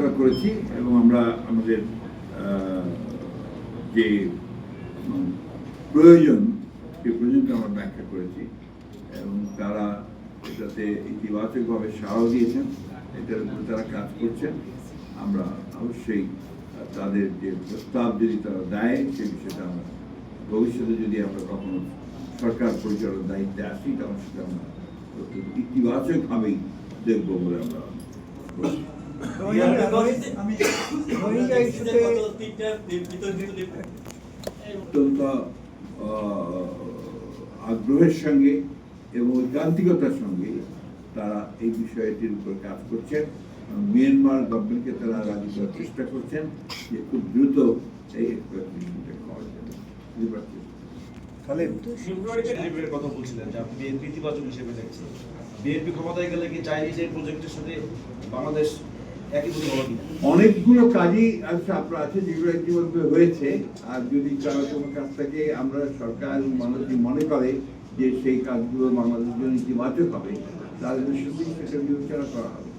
আলোচনা করেছি এবং আমরা আমাদের যে প্রয়োজন সেই প্রয়োজনটা আমরা ব্যাখ্যা করেছি এবং তারা এটাতে ইতিবাচকভাবে সাড়াও দিয়েছেন, এটার উপরে তারা কাজ করছেন। আমরা অবশ্যই তাদের যে প্রস্তাব যদি তারা দেয়, সে বিষয়টা আমরা ভবিষ্যতে যদি আমরা কখনো সরকার পরিচালনার দায়িত্বে আসি তখন সেটা আমরা ইতিবাচকভাবেই দেখব বলে আমরা অত্যন্ত আগ্রহের সঙ্গে এবং ঐকান্তিকতার সঙ্গে তারা এই বিষয়টির উপর কাজ করছেন। মিয়ানমার গভর্নমেন্টকে তারা রাজি করার চেষ্টা করছেন যে খুব দ্রুত এই করা যাবে ডিবেটের কথা বলছিলেন যে আপনি বিএনপি ইতিবাচক হিসেবে দেখছেন বিএনপি ক্ষমতায় গেলে কি প্রজেক্টের সাথে বাংলাদেশ অনেকগুলো কাজই আজকে আপনার আছে যেগুলো ইতিমধ্যে হয়েছে। আর যদি কারও কোনো কাজ থেকে আমরা সরকার মানুষ মনে করে যে সেই কাজগুলো বাংলাদেশের জন্য ইতিবাচক হবে তাহলে সেটা বিবেচনা করা হবে।